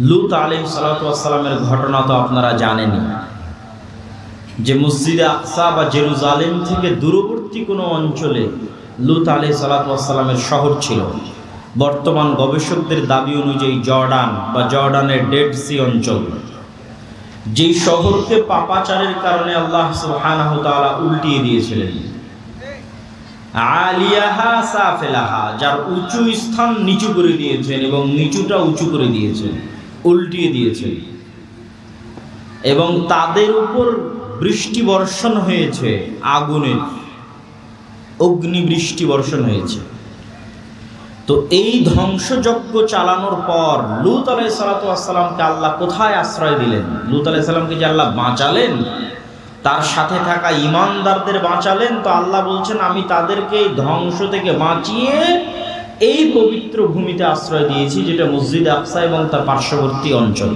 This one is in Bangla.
লুত আলিম সালাতামের ঘটনা তো আপনারা জানেনই। যে মসজিদে আকসা বা জেরুজালেম থেকে দূরবর্তী কোনো অঞ্চলে লুত আলি সালাতামের শহর ছিল। বর্তমান গবেষকদের দাবি অনুযায়ী জর্ডান বা জর্ডানের ডেড সি অঞ্চল। যেই শহরকে পাপাচারের কারণে আল্লাহ সুবহানাহু তাআলা উল্টিয়ে দিয়েছিলেন। আলিয়াহা সাফেলাহা, যার উঁচু স্থান নিচু করে দিয়েছেন এবং নিচুটা উঁচু করে দিয়েছেন। উল্টিয়ে দিয়েছেন এবং তাদের উপর বৃষ্টি বর্ষণ হয়েছে আগুনের অগ্নি বৃষ্টি বর্ষণ হয়েছে। তো এই ধ্বংসযজ্ঞ চালানোর পর লুত আলাই সালাতামকে আল্লাহ কোথায় আশ্রয় দিলেন? লুত আলাই সাল্লামকে যে আল্লাহ বাঁচালেন, তার সাথে থাকা ইমানদারদের বাঁচালেন, তো আল্লাহ বলছেন, আমি তাদেরকে ধ্বংস থেকে বাঁচিয়ে এই পবিত্র ভূমিতে আশ্রয় দিয়েছি যেটা মসজিদ আকসা এবং তার পার্শ্ববর্তী অঞ্চল।